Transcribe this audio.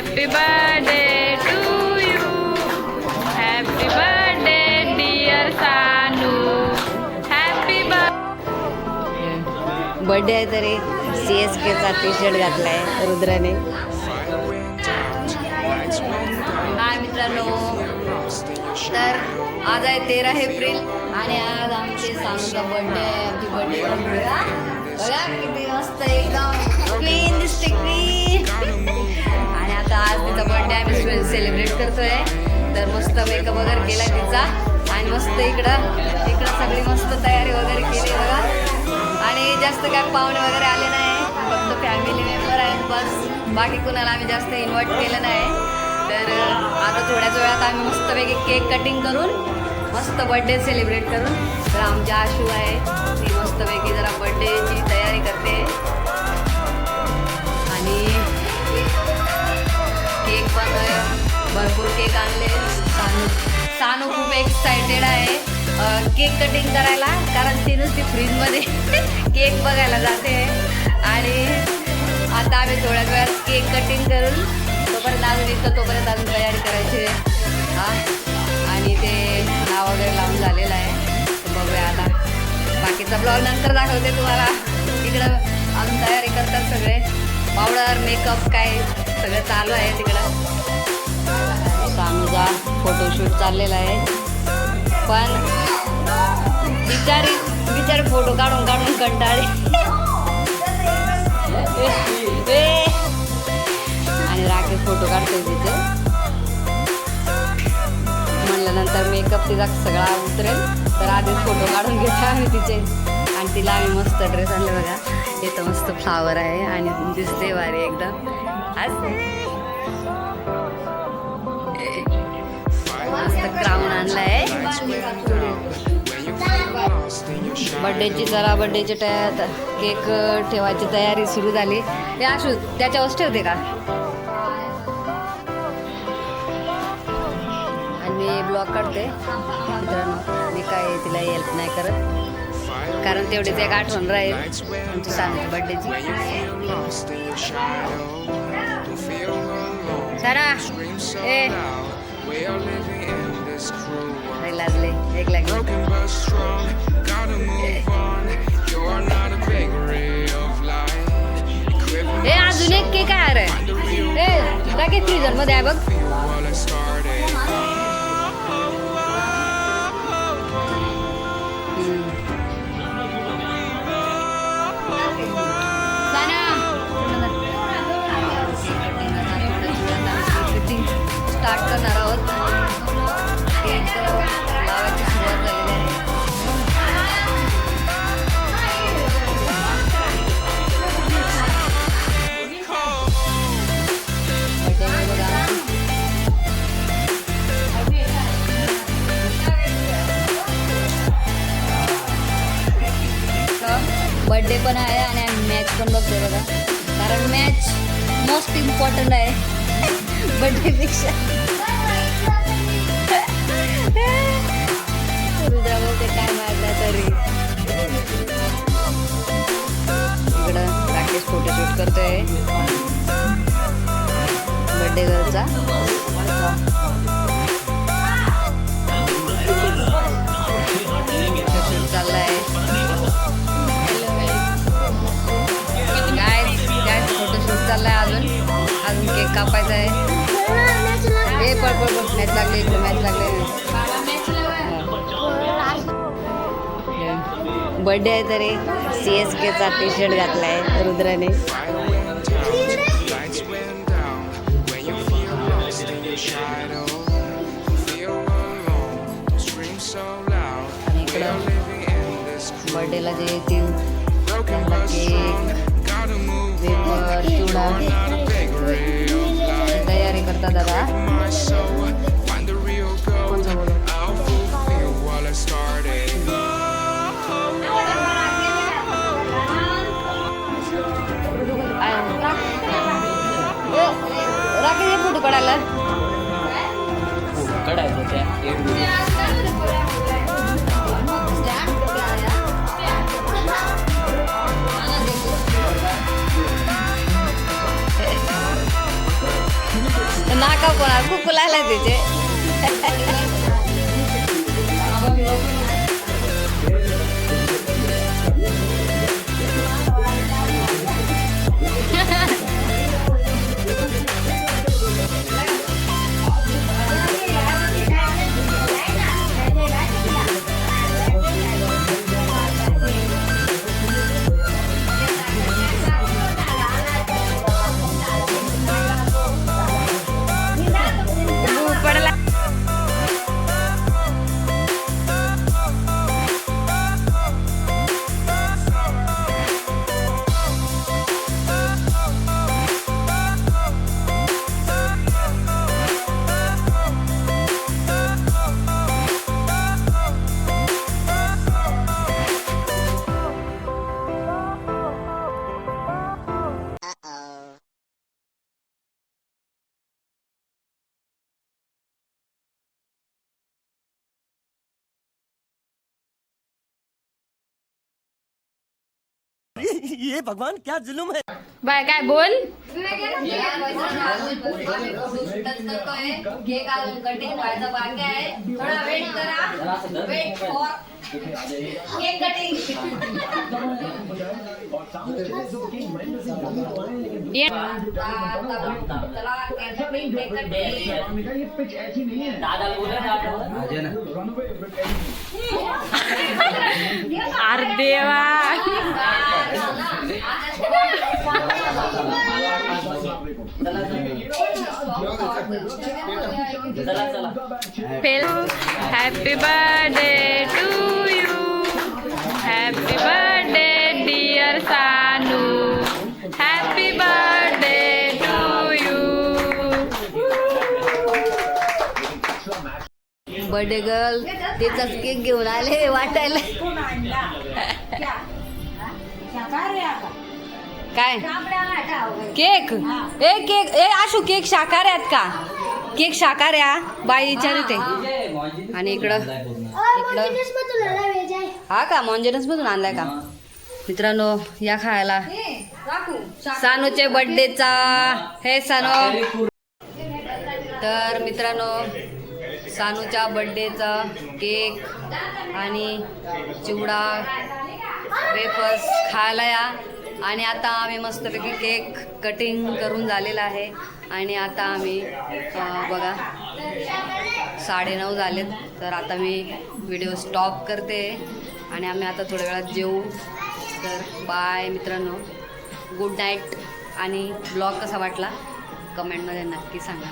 Happy birthday to you happy birthday dear Sanu happy birthday आहे तरी C S केचा T shirt घातलाय रुद्राने. हाय मित्रांनो. तर आज आहे तेरा एप्रिल आणि आज आमचे सानूचा बर्थडे आहे. आमची बर्थडे बघा किती मस्त एकदम सेलिब्रेट करतोय. तर मस्त मेकअप वगैरे केला तिचा. आणि मस्त इकडं इकडं सगळी मस्त तयारी वगैरे केली बघा. आणि जास्त काय पाहुणे वगैरे आले नाही. फक्त फॅमिली मेंबर आहेत बस. बाकी कुणाला आम्ही जास्त इन्व्हाइट केलं नाही. तर आता थोड्याच वेळात आम्ही मस्तपैकी केक कटिंग करून मस्त बर्थडे सेलिब्रेट करून तर आमच्या आशू आहे. ती मस्तपैकी जरा बर्थडेची तयारी करते. सानू खूप एक्सायटेड आहे. केक कटिंग करायला कारण ती नुसती फ्रीजमध्ये केक बघायला जाते. आणि आता आम्ही थोड्याच वेळात केक कटिंग करून तोपर्यंत अजून येतो तोपर्यंत अजून तयारी करायची. आणि ते नाव वगैरे लावून झालेलं आहे. बघूया आता. बाकीचा ब्लॉग नंतर दाखवते तुम्हाला. तिकडं अजून तयारी करतात सगळे. पावडर मेकअप काय सगळं चालू आहे तिकडं. सानूचा फोटोशूट चाललेला आहे. पण बिचारी बिचारी फोटो काढून काढून कंटाळी आणि राकेश फोटो काढतोय तिथे. म्हणल्यानंतर मेकअप तिचा सगळा उतरेल. तर आधीच फोटो काढून घेतो आम्ही तिचे. आणि तिला आम्ही मस्त ड्रेस आणले बघा. इथं मस्त फ्लावर आहे आणि दिसते भारी एकदम. असे. क्राऊन आणलाय. बर्थडेची जरा बर्थडेची तया केक ठेवायची तयारी सुरू झाली. ते आशू त्याच्यावर ठेवते का? आणि मी ब्लॉग काढते. मित्रांनो मी काय तिला हेल्प नाही करत. कारण तेवढीच एक आठवण राहील आमची सांगते बर्थडेची सरा ए. Bailarle, bailarle. ए अजून एक केक आहे रे ए टाके फ्रीजर मध्ये आहे बर्थडे पण आहे आणि आम्ही मॅच पण बघतोय बघा. कारण मॅच मोस्ट इम्पॉर्टंट आहे. बर्थडेपेक्षा उद्या बघते काय मारला तरी. इकडं प्रॅक्टिस फोटोशूट करतोय. बर्थडे गर्लचा कापायचं आहे. हे पळ पळ मॅच बर्थडे आहे तरी. सी एस केचा टी शर्ट घातलाय रुद्राने. बर्थडेला जे येतील चुडा. da da. Quanto volo? ഒരാൾക്ക് ഞാൻ കൊടുക്കണല്ലേ കൊടുക്കടാ ഇതൊക്കെ ഏഴ് ए काका पण कुकुलाला तिचे. ये भगवान क्या जुलुम है? बाय काय बोल? आहे. थोडा वेट करा वेट फॉर केक अरे देवा happy birthday to happy birthday dear Sanu happy birthday to you birthday girl त्याचाच केक घेऊन आले वाटायला. काय? केक ए केक ए आशू केक शाकाहारी आहेत का? केक शाकाहारी हा बाई विचारते. आणि इकडं इकडं हा का? मॉन्जेरन्स मधून आणलाय का? मित्रांनो या खायला. सानूचे बर्थडेचा हे सानू. तर मित्रांनो सानूच्या बर्थडेचा केक आणि चिवडा वेफर्स खायला या. आणि आता आम्ही मस्तपैकी केक कटिंग करून झालेला आहे. आणि आता आम्ही अं, बघा साडेनऊ झालेत. तर आता मी व्हिडिओ स्टॉप करते. आणि आम्ही आता थोड्या वेळात जेऊ. तर बाय मित्रांनो. गुड नाईट आणि ब्लॉग कसा वाटला? कमेंटमध्ये नक्की सांगा.